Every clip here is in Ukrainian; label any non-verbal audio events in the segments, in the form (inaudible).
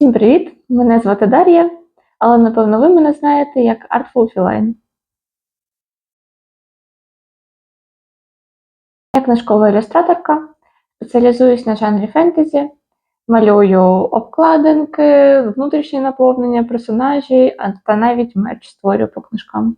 Всім привіт! Мене звати Дар'я, але напевно ви мене знаєте як Artful Feline. Я книжкова ілюстраторка, спеціалізуюсь на жанрі фентезі, малюю обкладинки, внутрішнє наповнення персонажі, та навіть мерч створюю по книжкам.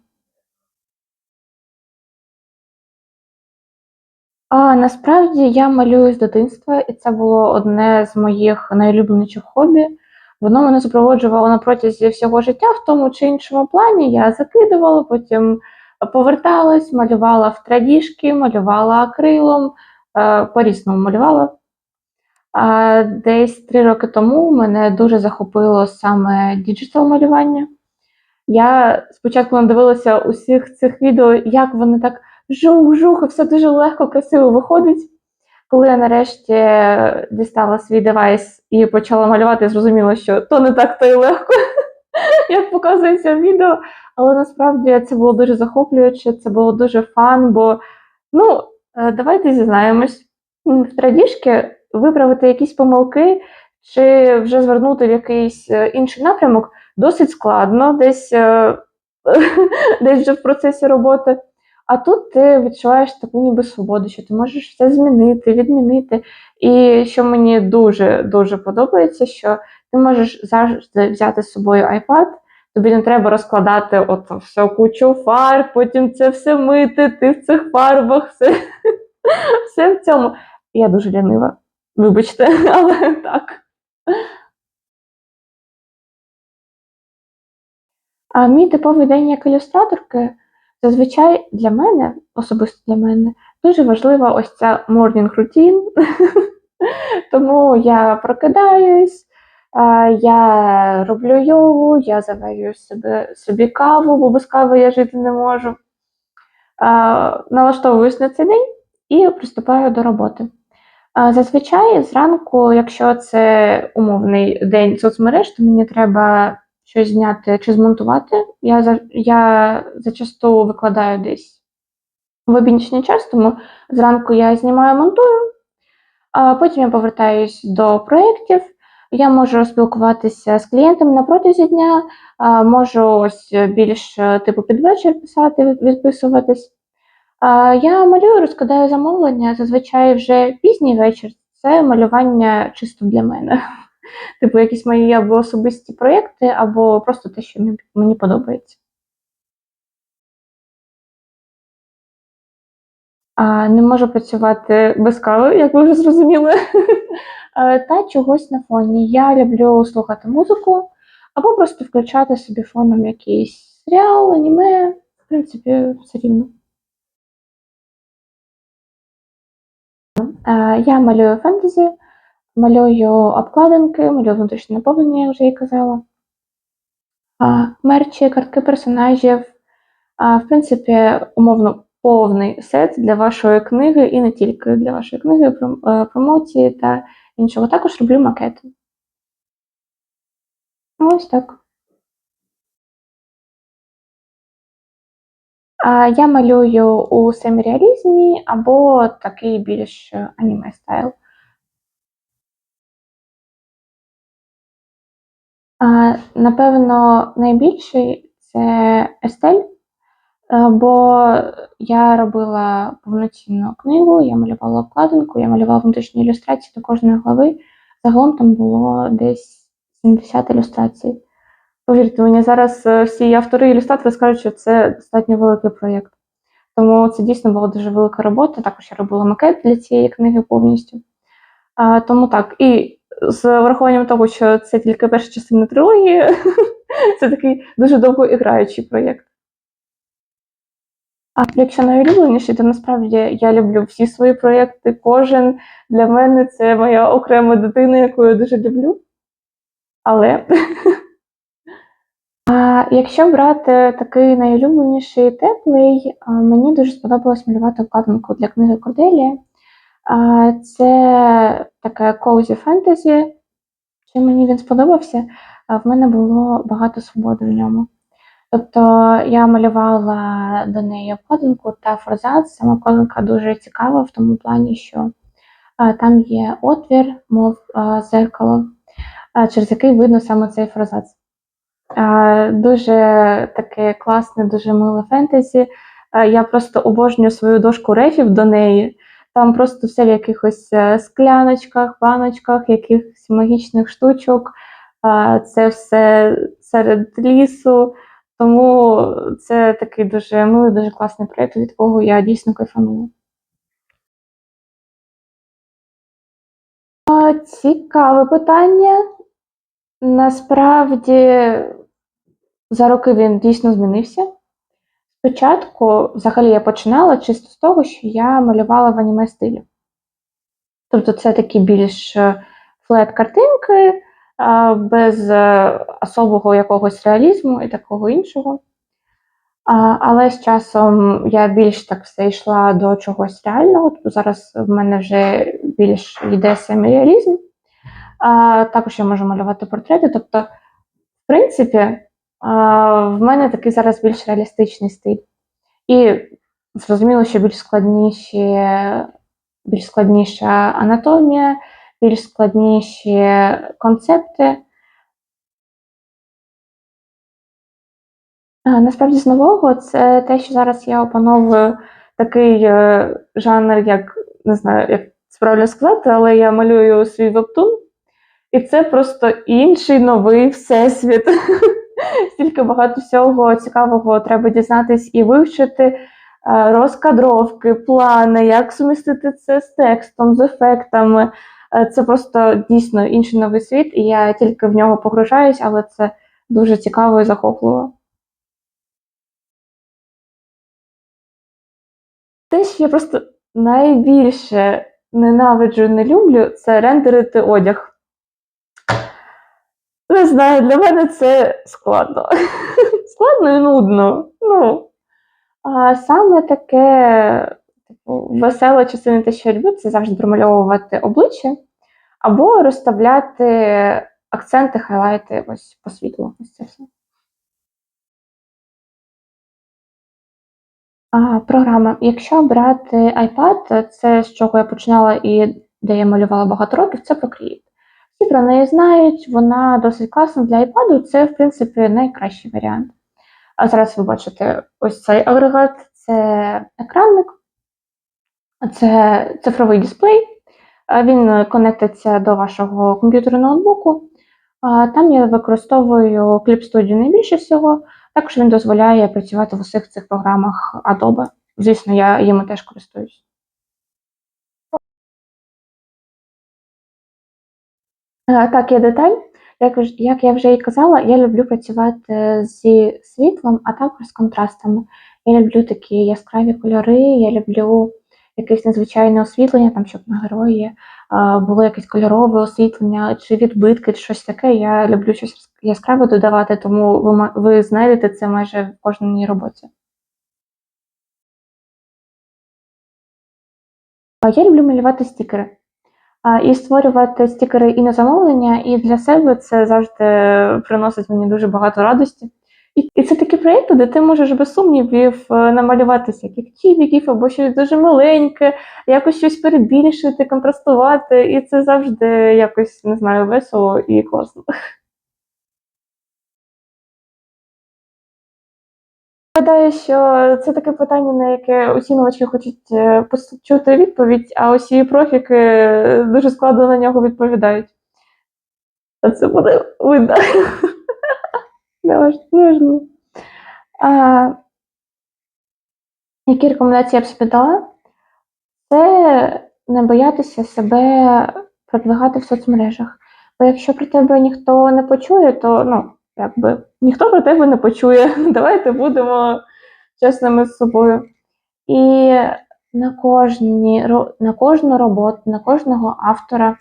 А насправді я малюю з дитинства, і це було одне з моїх найулюбленіших хобі. Воно мене супроводжувало на протязі всього життя в тому чи іншому плані. Я закидувала, потім поверталась, малювала в традіжки, малювала акрилом, е, по-різному малювала. Десь три роки тому мене дуже захопило саме діджитал малювання. Я спочатку надивилася усіх цих відео, як вони так жух-жух, і все дуже легко, красиво виходить. Коли я нарешті дістала свій девайс і почала малювати, я зрозуміла, що то не так то й легко, (laughs) як показується в відео. Але насправді це було дуже захоплююче, це було дуже фан, бо ну, е, давайте зізнаємось, в традіжки виправити якісь помилки чи вже звернути в якийсь е, інший напрямок досить складно, десь, е, (laughs) десь вже в процесі роботи. А тут ти відчуваєш таку ніби свободу, що ти можеш все змінити, відмінити. І що мені дуже дуже подобається, що ти можеш завжди взяти з собою iPad, тобі не треба розкладати от всю кучу фарб, потім це все мити, ти в цих фарбах, все, (laughs) все в цьому. Я дуже лянива, вибачте, (laughs) але так. А мій типовий день як ілюстраторки зазвичай для мене, особисто для мене, дуже важлива ось ця morning routine. (laughs) Тому я прокидаюсь, я роблю йогу, я заварюю собі, собі каву, бо без кави я жити не можу. Налаштовуюсь на цей день і приступаю до роботи. Зазвичай зранку, якщо це умовний день соцмереж, то мені треба щось зняти чи змонтувати. Я, я зачасту викладаю десь в обідній час, тому зранку я знімаю, монтую, а потім я повертаюсь до проєктів. Я можу спілкуватися з клієнтами на протязі дня, можу ось більш е, типу під вечір писати, відписуватись. Я малюю, розкладаю замовлення. Зазвичай вже пізній вечір це малювання чисто для мене. Типу, якісь мої або особисті проєкти, або просто те, що мені- подобається. А, Не можу працювати без кави, як ви вже зрозуміли. (laughs) Та чогось на фоні. Я люблю слухати музику, або просто включати собі фоном якийсь серіал, аніме, в принципі, все рівно. Я малюю фентезі, малюю обкладинки, малюю внутрішнє наповнення, я вже і казала. Мерчі, картки персонажів. В принципі, умовно повний сет для вашої книги і не тільки для вашої книги, пром- промоції та іншого. Також роблю макети. Ось так. Я малюю у семіреалізмі або такий більш аніме стайл. Напевно, найбільший це Естель, е, бо я робила повноцінну книгу, я малювала обкладинку, я малювала внутрішні ілюстрації до кожної глави. Загалом там було десь 70 ілюстрацій. Повірте мені, зараз е, всі автори і ілюстратори скажуть, що це достатньо великий проєкт. Тому це дійсно була дуже велика робота. Також я робила макет для цієї книги повністю. А, тому так, і з врахуванням того, що це тільки перша частина трилогії, (laughs) це такий дуже довгоіграючий проєкт. А якщо найулюбленіший, то насправді я люблю всі свої проєкти. Кожен для мене це моя окрема дитина, яку я дуже люблю. Але (laughs) а якщо брати такий найулюбленіший теплий, мені дуже сподобалось малювати обкладинку для книги Корделія. Це таке cozy фентезі. Чим мені він сподобався? В мене було багато свободи в ньому. Тобто я малювала до неї обкладинку та форзац. Сама обкладинка дуже цікава в тому плані, що там є отвір, мов зеркало. через який видно саме цей форзац. Дуже таке класне, дуже миле фентезі. Я просто обожнюю свою дошку рефів до неї. Там просто все в якихось е, скляночках, баночках, якихось магічних штучок. Це все серед лісу. Тому це такий дуже милий, дуже класний проєкт, від якого я дійсно кайфанула. Цікаве питання. Насправді, за роки він дійсно змінився. Спочатку, взагалі, я починала чисто з того, що я малювала в аніме стилі. Тобто, це такі більш флет-картинки, без е, особого якогось реалізму і такого іншого. Але з часом я більш так все йшла до чогось реального. Тобто зараз в мене вже більш йде семіреалізм. Також я можу малювати портрети. Тобто, в принципі, в мене такий зараз більш реалістичний стиль. І зрозуміло, що більш складніші, більш складніша анатомія, більш складніші концепти. Насправді з нового це те, що зараз я опановую такий е, жанр, як не знаю, як це сказати, але я малюю свій вебтун, і це просто інший новий всесвіт. (laughs) Стільки багато всього цікавого треба дізнатись і вивчити. е, Розкадровки, плани, як сумістити це з текстом, з ефектами. Е, Це просто дійсно інший новий світ, і я тільки в нього погружаюсь, але це дуже цікаво і захопливо. Те, що я просто найбільше ненавиджу не люблю, це рендерити одяг. Не знаю, для мене це складно. (laughs) Складно і нудно. Ну, а саме таке типу, веселе частина те, що я люблю, це завжди промальовувати обличчя або розставляти акценти, хайлайти ось по світлу. Ось це все. А, програма. Якщо брати iPad, це з чого я починала і де я малювала багато років, це Procreate. Всі про неї знають, вона досить класна для iPad, це, в принципі, найкращий варіант. А зараз ви бачите ось цей агрегат, це екранник, це цифровий дисплей. Він конектиться до вашого комп'ютера ноутбуку. Там я використовую Clip Studio найбільше всього. Також він дозволяє працювати в усіх цих програмах Adobe. Звісно, я їми теж користуюсь. Так, є деталь. Як, як я вже і казала, я люблю працювати зі світлом, а також з контрастами. Я люблю такі яскраві кольори, я люблю якесь незвичайне освітлення, там, щоб на герої було якесь кольорове освітлення, чи відбитки, чи щось таке. Я люблю щось яскраве додавати, тому ви, ви знайдете це майже в кожній роботі. Я люблю малювати стікери. І створювати стікери і на замовлення, і для себе це завжди приносить мені дуже багато радості. І, це такі проєкти, де ти можеш без сумнівів намалюватися яких чібіків або щось дуже маленьке, якось щось перебільшити, контрастувати, і це завжди якось не знаю, весело і класно. Гадаю, що це таке питання, на яке оцінювачі хочуть е, почути відповідь, а усі профіки е, дуже складно на нього відповідають. А це буде видно. (laughs) Неважливо. А, які рекомендації я б собі дала? Це не боятися себе продвигати в соцмережах. Бо якщо про тебе ніхто не почує, то ну, якби ніхто про тебе не почує. (laughs) Давайте будемо чесними з собою. І на, кожні, на кожну роботу, на кожного автора,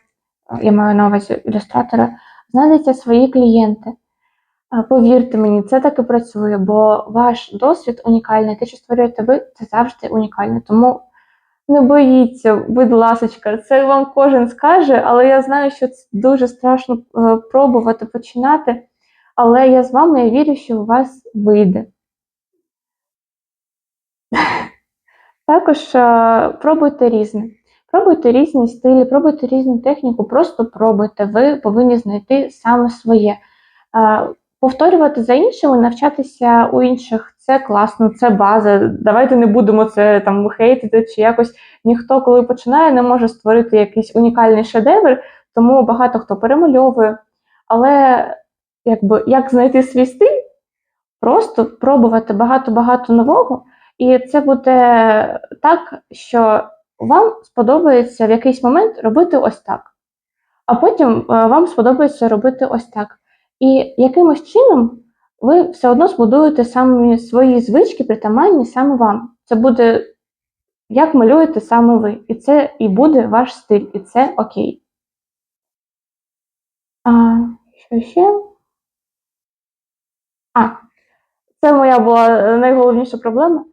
е, я маю на увазі ілюстратора, знайдуться свої клієнти. Повірте мені, це так і працює, бо ваш досвід унікальний. Те, що створюєте ви, це завжди унікальне. Тому не боїться, будь ласочка, це вам кожен скаже, але я знаю, що це дуже страшно е, пробувати починати. Але я з вами я вірю, що у вас вийде. Також е, пробуйте різне. Пробуйте різні стилі, пробуйте різну техніку, просто пробуйте. Ви повинні знайти саме своє. Повторювати за іншими, навчатися у інших це класно, це база. Давайте не будемо це там хейтити чи якось ніхто, коли починає, не може створити якийсь унікальний шедевр, тому багато хто перемальовує. Але якби як знайти свій стиль, просто пробувати багато-багато нового, і це буде так, що вам сподобається в якийсь момент робити ось так, а потім е, вам сподобається робити ось так. І якимось чином ви все одно збудуєте самі свої звички, притаманні саме вам. Це буде як малюєте саме ви. І це і буде ваш стиль, і це окей. А, що ще? А, це моя була е, найголовніша проблема.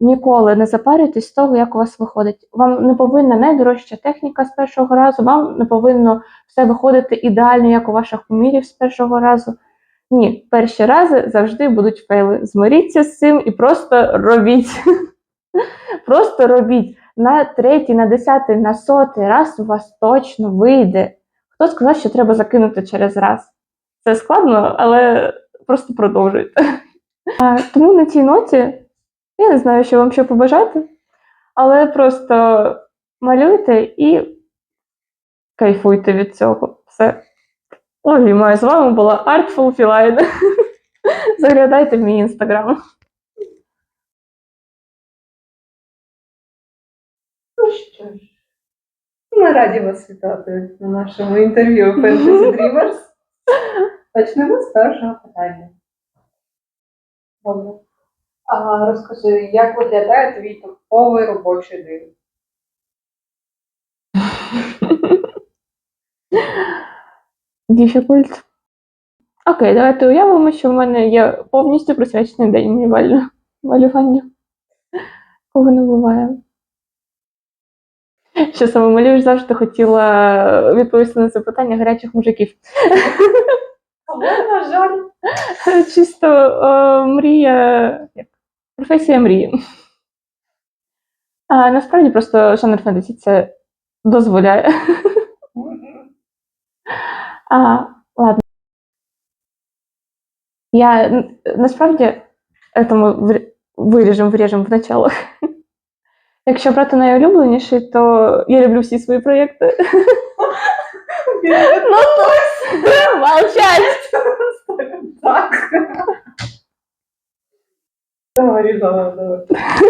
Ніколи не запарюйтесь з того, як у вас виходить. Вам не повинна найдорожча техніка з першого разу, вам не повинно все виходити ідеально, як у ваших кумірів з першого разу. Ні, перші рази завжди будуть фейли. Змиріться з цим і просто робіть. (laughs) Просто робіть. На третій, на десятий, на сотий раз у вас точно вийде. Хто сказав, що треба закинути через раз? Це складно, але просто продовжуйте. А, Тому на цій ноті я не знаю, що вам ще побажати, але просто малюйте і кайфуйте від цього. Все. Обіймаю, з вами була Artful Feline. (laughs) Заглядайте в мій інстаграм. Ну що ж, ми раді вас вітати на нашому інтерв'ю Fantasy Dreamers. (laughs) Почнемо з першого питання. А розкажи, як виглядає твій топовий робочий день? Difficult. Окей, давайте уявимо, що в мене є повністю присвячений день малюванню. Кого не буває. Що саме малюєш, завжди хотіла відповісти на це питання гарячих мужиків. Але, на жаль, Чисто е, мрія. Як? Професія мрії. А, насправді просто жанр фентезі це дозволяє. А, ладно. Я н- насправді этому вр- виріжемо, вріжемо в началах. Якщо брати найулюбленіший, то я люблю всі свої проєкти. Ну, то молчать! так. Говори, давай, давай. (laughs)